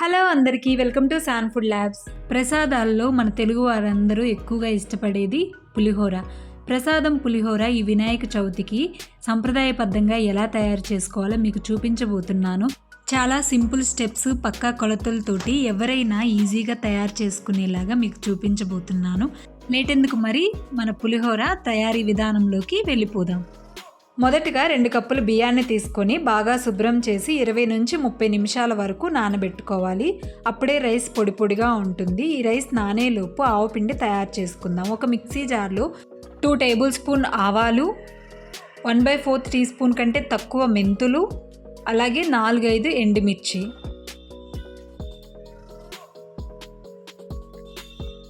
Hello అందరికీ welcome to San food labs. ప్రసాదాల్లో మన తెలుగు వారందరూ ఎక్కువగా ఇష్టపడేది పులిహోర. ప్రసాదం పులిహోర ఈ వినాయక చవితికి సంప్రదాయబద్ధంగా ఎలా తయారు చేసుకోవాలో మీకు చూపించబోతున్నాను. చాలా సింపుల్ స్టెప్స్ పక్కా కొలతలతోటి ఎవరైనా ఈజీగా తయారు చేసుకునేలాగా మీకు చూపించబోతున్నాను. లేటెందుకు మరి? మన పులిహోర తయారీ విధానంలోకి వెళ్ళిపోదాం. మొదటగా రెండు కప్పులు బియ్యాన్ని తీసుకొని బాగా శుభ్రం చేసి ఇరవై నుంచి ముప్పై నిమిషాల వరకు నానబెట్టుకోవాలి. అప్పుడే రైస్ పొడి పొడిగా ఉంటుంది. ఈ రైస్ నానేలోపు ఆవు పిండి తయారు చేసుకుందాం. ఒక మిక్సీ జార్లో టూ టేబుల్ స్పూన్ ఆవాలు one by fourth teaspoon కంటే తక్కువ మెంతులు అలాగే నాలుగైదు ఎండుమిర్చి.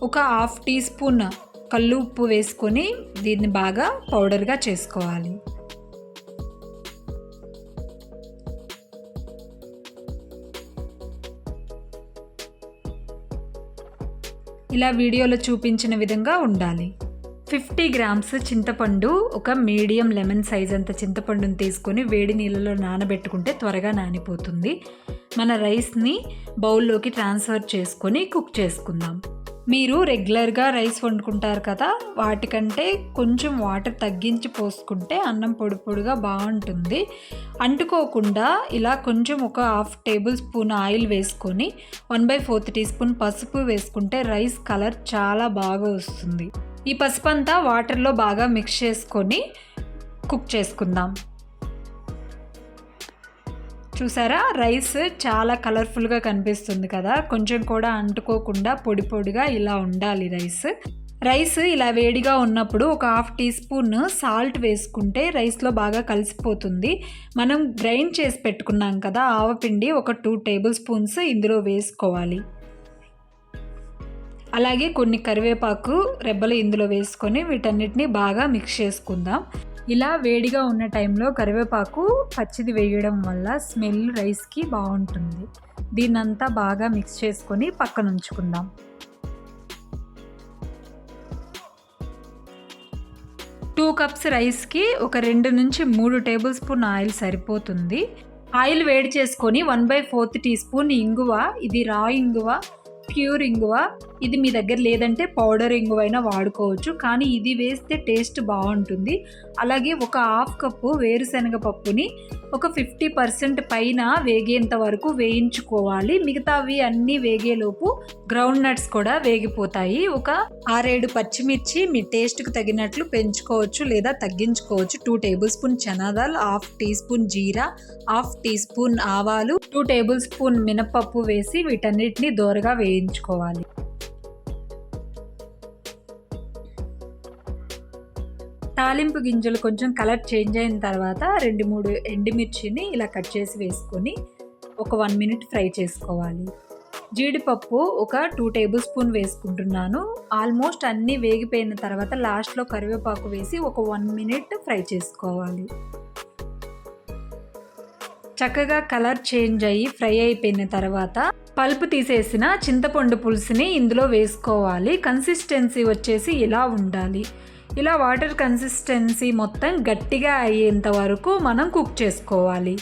ఒక హాఫ్ టీ స్పూన్ కల్లు ఉప్పు వేసుకొని దీన్ని బాగా పౌడర్గా చేసుకోవాలి. ఇలా వీడియోలో చూపించిన విధంగా ఉండాలి. ఫిఫ్టీ గ్రామ్స్ చింతపండు ఒక మీడియం లెమన్ సైజ్ అంత చింతపండుని తీసుకొని వేడి నీళ్ళలో నానబెట్టుకుంటే త్వరగా నానిపోతుంది. మన రైస్ని బౌల్లోకి ట్రాన్స్ఫర్ చేసుకొని కుక్ చేసుకుందాం. మీరు రెగ్యులర్గా రైస్ వండుకుంటారు కదా వాటికంటే కొంచెం వాటర్ తగ్గించి పోసుకుంటే అన్నం పొడి పొడిగా బాగుంటుంది. అంటుకోకుండా ఇలా కొంచెం ఒక హాఫ్ టేబుల్ స్పూన్ ఆయిల్ వేసుకొని one by fourth teaspoon పసుపు వేసుకుంటే రైస్ కలర్ చాలా బాగా వస్తుంది. ఈ పసుపు అంతా వాటర్లో బాగా మిక్స్ చేసుకొని కుక్ చేసుకుందాం. చూసారా? రైస్ చాలా కలర్ఫుల్గా కనిపిస్తుంది కదా? కొంచెం కూడా అంటుకోకుండా పొడి పొడిగా ఇలా ఉండాలి రైస్. రైస్ ఇలా వేడిగా ఉన్నప్పుడు ఒక హాఫ్ టీ స్పూన్ సాల్ట్ వేసుకుంటే రైస్లో బాగా కలిసిపోతుంది. మనం గ్రైండ్ చేసి పెట్టుకున్నాం కదా ఆవపిండి ఒక టూ టేబుల్ స్పూన్స్ ఇందులో వేసుకోవాలి. అలాగే కొన్ని కరివేపాకు రెబ్బలు ఇందులో వేసుకొని వీటన్నిటిని బాగా మిక్స్ చేసుకుందాం. ఇలా వేడిగా ఉన్న టైంలో కరివేపాకు పచ్చిది వేయడం వల్ల స్మెల్ రైస్కి బాగుంటుంది. దీన్నంతా బాగా మిక్స్ చేసుకొని పక్కన ఉంచుకుందాం. టూ కప్స్ రైస్కి ఒక రెండు నుంచి మూడు టేబుల్ స్పూన్ ఆయిల్ సరిపోతుంది. ఆయిల్ వేడి చేసుకొని one by fourth teaspoon ఇంగువ ఇది రా ఇంగువ ప్యూర్ ఇంగువ. ఇది మీ దగ్గర లేదంటే పౌడర్ ఇంగువ అయినా వాడుకోవచ్చు. కానీ ఇది వేస్తే టేస్ట్ బాగుంటుంది. అలాగే ఒక హాఫ్ కప్పు వేరుశనగ పప్పుని ఒక ఫిఫ్టీ పర్సెంట్ పైన వేగేంత వరకు వేయించుకోవాలి. మిగతావి అన్నీ వేగేలోపు గ్రౌండ్ నట్స్ కూడా వేగిపోతాయి. ఒక ఆరేడు పచ్చిమిర్చి మీ టేస్ట్కి తగినట్లు పెంచుకోవచ్చు లేదా తగ్గించుకోవచ్చు. టూ టేబుల్ స్పూన్ చనాదాల్ హాఫ్ టీ స్పూన్ జీరా హాఫ్ టీ స్పూన్ ఆవాలు టూ టేబుల్ స్పూన్ మినపప్పు వేసి వీటన్నిటిని దోరగా వేయించుకోవాలి. తాలింపు గింజలు కొంచెం కలర్ చేంజ్ అయిన తర్వాత రెండు మూడు ఎండుమిర్చిని ఇలా కట్ చేసి వేసుకొని ఒక వన్ మినిట్ ఫ్రై చేసుకోవాలి. జీడిపప్పు ఒక టూ టేబుల్ స్పూన్ వేసుకుంటున్నాను. ఆల్మోస్ట్ అన్నీ వేగిపోయిన తర్వాత లాస్ట్లో కరివేపాకు వేసి ఒక వన్ మినిట్ ఫ్రై చేసుకోవాలి. చక్కగా కలర్ చేంజ్ అయ్యి ఫ్రై అయిపోయిన తర్వాత పల్పు తీసేసిన చింతపండు పులుసుని ఇందులో వేసుకోవాలి. కన్సిస్టెన్సీ వచ్చేసి ఇలా ఉండాలి. ఇలా వాటర్ కన్సిస్టెన్సీ మొత్తం గట్టిగా అయ్యేంత వరకు మనం కుక్ చేసుకోవాలి.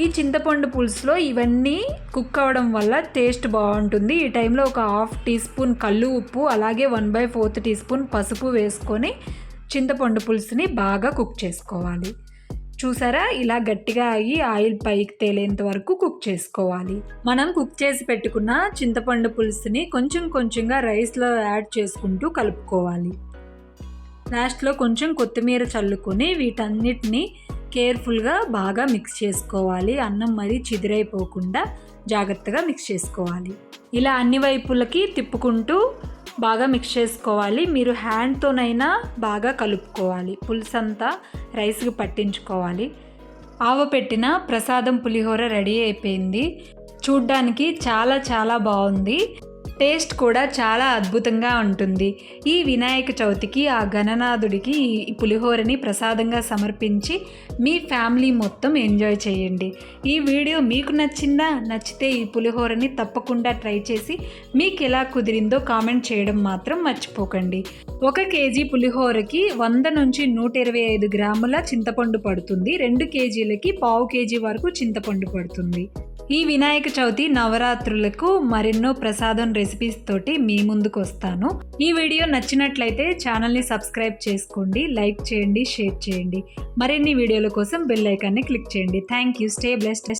ఈ చింతపండు పులుసులో ఇవన్నీ కుక్ అవ్వడం వల్ల టేస్ట్ బాగుంటుంది. ఈ టైంలో ఒక హాఫ్ టీ స్పూన్ కళ్ళు ఉప్పు అలాగే one by fourth teaspoon పసుపు వేసుకొని చింతపండు పులుసుని బాగా కుక్ చేసుకోవాలి. చూసారా? ఇలా గట్టిగా అయ్యి ఆయిల్ పైకి తేలేంత వరకు కుక్ చేసుకోవాలి. మనం కుక్ చేసి పెట్టుకున్న చింతపండు పులుసుని కొంచెం కొంచెంగా రైస్లో యాడ్ చేసుకుంటూ కలుపుకోవాలి. లాస్ట్లో కొంచెం కొత్తిమీర చల్లుకొని వీటన్నిటిని కేర్ఫుల్గా బాగా మిక్స్ చేసుకోవాలి. అన్నం మరీ చిదిరైపోకుండా జాగ్రత్తగా మిక్స్ చేసుకోవాలి. ఇలా అన్ని వైపులకి తిప్పుకుంటూ బాగా మిక్స్ చేసుకోవాలి. మీరు హ్యాండ్తోనైనా బాగా కలుపుకోవాలి. పులుసంతా రైస్కి పట్టించుకోవాలి. ఆవ పెట్టిన ప్రసాదం పులిహోర రెడీ అయిపోయింది. చూడ్డానికి చాలా చాలా బాగుంది. టేస్ట్ కూడా చాలా అద్భుతంగా ఉంటుంది. ఈ వినాయక చవితికి ఆ గణనాథుడికి ఈ పులిహోరని ప్రసాదంగా సమర్పించి మీ ఫ్యామిలీ మొత్తం ఎంజాయ్ చేయండి. ఈ వీడియో మీకు నచ్చిందా? నచ్చితే ఈ పులిహోరని తప్పకుండా ట్రై చేసి మీకు ఎలా కుదిరిందో కామెంట్ చేయడం మాత్రం మర్చిపోకండి. ఒక కేజీ పులిహోరకి వంద నుంచి నూట ఇరవై ఐదు గ్రాముల చింతపండు పడుతుంది. రెండు కేజీలకి పావు కేజీ వరకు చింతపండు పడుతుంది. ఈ వినాయక చవితి నవరాత్రులకు మరెన్నో ప్రసాదం రెసిపీస్ తోటి మీ ముందుకు వస్తాను. ఈ వీడియో నచ్చినట్లయితే ఛానల్ని సబ్స్క్రైబ్ చేసుకోండి లైక్ చేయండి షేర్ చేయండి. మరిన్ని వీడియోల కోసం బెల్ ఐకాన్ని క్లిక్ చేయండి. Thank you stay blessed